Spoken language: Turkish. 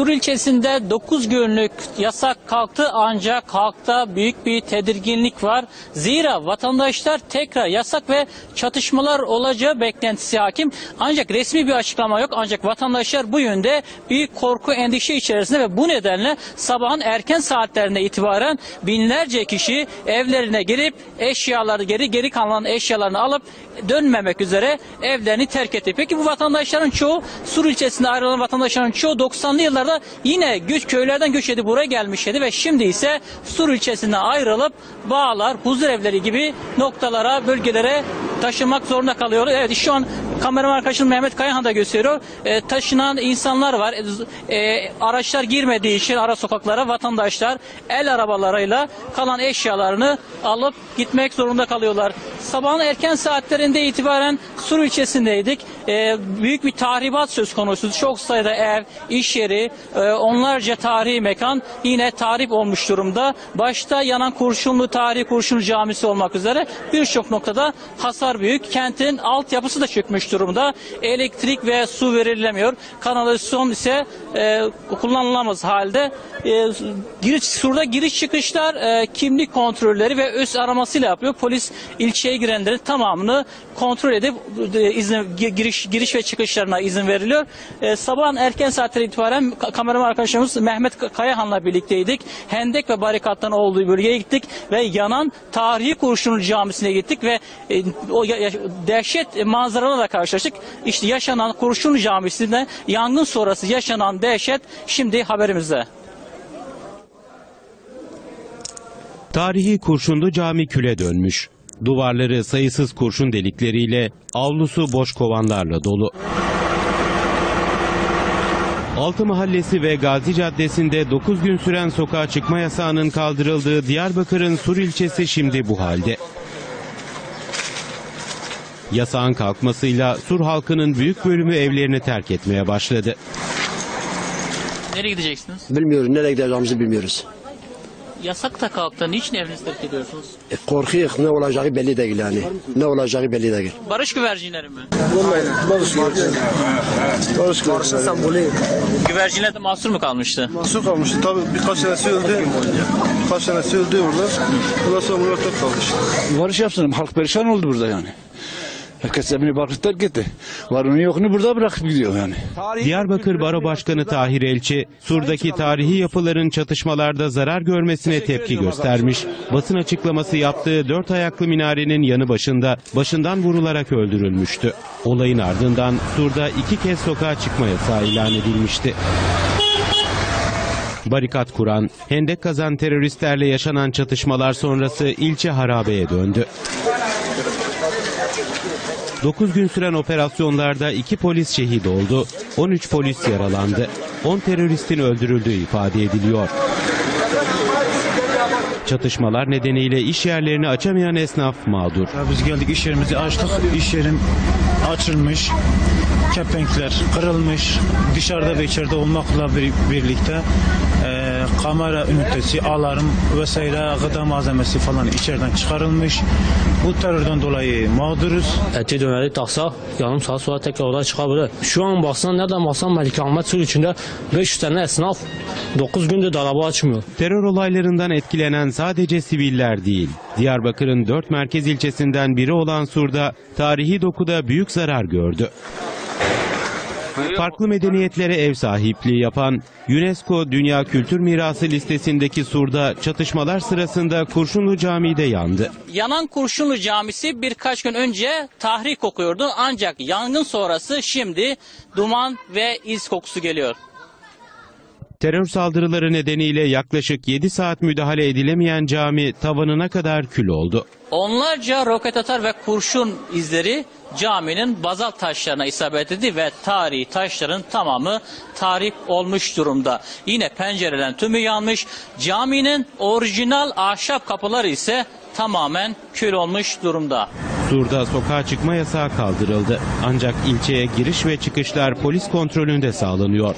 Sur ilçesinde 9 günlük yasak kalktı ancak halkta büyük bir tedirginlik var. Zira vatandaşlar tekrar yasak ve çatışmalar olacağı beklentisi hakim. Ancak resmi bir açıklama yok. Ancak vatandaşlar bu yönde büyük korku endişe içerisinde ve bu nedenle sabahın erken saatlerine itibaren binlerce kişi evlerine girip eşyaları geri geri kalan eşyalarını alıp dönmemek üzere evlerini terk etti. Peki bu vatandaşların çoğu Sur ilçesinde ayrılan vatandaşların çoğu 90'lı yıllarda yine güç köylerden göç edip buraya gelmişlerdi ve şimdi ise Sur ilçesinden ayrılıp bağlar, huzur evleri gibi noktalara, bölgelere taşınmak zorunda kalıyorlar. Evet şu an kameraman arkadaşım Mehmet Kayahan da gösteriyor. E, taşınan insanlar var. E, araçlar girmediği için ara sokaklara vatandaşlar el arabalarıyla kalan eşyalarını alıp gitmek zorunda kalıyorlar. Sabahın erken saatlerinde itibaren Sur ilçesindeydik. E, büyük bir tahribat söz konusu. Çok sayıda ev, iş yeri, e, onlarca tarihi mekan yine tahrip olmuş durumda. Başta yanan Kurşunlu Tarihi Kurşunlu Camisi olmak üzere birçok noktada hasar büyük. Kentin altyapısı da çökmüş durumda. Elektrik ve su verilemiyor. Kanalizasyon ise e, kullanılamaz halde. E, giriş, surda giriş çıkışlar e, kimlik kontrolleri ve öz aramasıyla yapıyor. Polis ilçeye girenlerin tamamını kontrol edip e, izin gi- giriş giriş ve çıkışlarına izin veriliyor. E, sabahın erken saatleri itibaren ka- kameraman arkadaşımız Mehmet Ka- Kayahan'la birlikteydik. Hendek ve barikatların olduğu bölgeye gittik ve yanan tarihi Kurşunlu Camisi'ne gittik ve e, o ya- dehşet manzaralarla karşılaştık. İşte yaşanan Kurşunlu Camisi'nde yangın sonrası yaşanan dehşet şimdi haberimizde. Tarihi Kurşunlu Cami küle dönmüş. Duvarları sayısız kurşun delikleriyle, avlusu boş kovanlarla dolu. Altı Mahallesi ve Gazi Caddesi'nde 9 gün süren sokağa çıkma yasağının kaldırıldığı Diyarbakır'ın Sur ilçesi şimdi bu halde. Yasağın kalkmasıyla Sur halkının büyük bölümü evlerini terk etmeye başladı. Nereye gideceksiniz? Bilmiyoruz nereye gideceğimizi bilmiyoruz. Yasak da kalktı. Niçin evinizi terk ediyorsunuz? E, korkuyoruz ne olacağı belli değil yani. Ne olacağı belli değil. Barış güvercinleri mi? Barış güvercinleri. Güvercinler de mahsur mu kalmıştı? Mahsur kalmıştı. Tabii birkaç tanesi öldü. Birkaç tanesi öldü orada. Ondan sonra bunlar tek kaldı işte. Barış yapsın. Halk perişan oldu burada yani. Herkes evini barkı terk etti. Varını yokunu burada bırakıp gidiyor yani. Diyarbakır Baro Başkanı Tahir Elçi, Sur'daki tarihi yapıların çatışmalarda zarar görmesine tepki göstermiş. Basın açıklaması yaptığı dört ayaklı minarenin yanı başında başından vurularak öldürülmüştü. Olayın ardından Sur'da iki kez sokağa çıkma yasağı ilan edilmişti. Barikat kuran, hendek kazan teröristlerle yaşanan çatışmalar sonrası ilçe harabeye döndü. 9 gün süren operasyonlarda 2 polis şehit oldu, 13 polis yaralandı, 10 teröristin öldürüldüğü ifade ediliyor. Çatışmalar nedeniyle iş yerlerini açamayan esnaf mağdur. Ya biz geldik iş yerimizi açtık. İş yerim açılmış. Kepenkler kırılmış. Dışarıda ve içeride olmakla bir, birlikte e, kamera ünitesi, alarm vesaire gıda malzemesi falan içeriden çıkarılmış. Bu terörden dolayı mağduruz. eti döneri taksa yarım saat sonra tekrar oraya çıkabilir. Şu an baksan nereden baksan Melike Ahmet Sur içinde 500 tane esnaf 9 gündür de araba açmıyor. Terör olaylarından etkilenen sadece siviller değil, Diyarbakır'ın dört merkez ilçesinden biri olan Sur'da tarihi dokuda büyük zarar gördü. Farklı medeniyetlere ev sahipliği yapan UNESCO Dünya Kültür Mirası listesindeki Sur'da çatışmalar sırasında Kurşunlu Camii de yandı. Yanan Kurşunlu Camisi birkaç gün önce tahrik kokuyordu ancak yangın sonrası şimdi duman ve iz kokusu geliyor. Terör saldırıları nedeniyle yaklaşık 7 saat müdahale edilemeyen cami tavanına kadar kül oldu. Onlarca roket atar ve kurşun izleri caminin bazalt taşlarına isabet etti ve tarihi taşların tamamı tahrip olmuş durumda. Yine pencerelerin tümü yanmış. Caminin orijinal ahşap kapıları ise tamamen kül olmuş durumda. Sur'da sokağa çıkma yasağı kaldırıldı. Ancak ilçeye giriş ve çıkışlar polis kontrolünde sağlanıyor.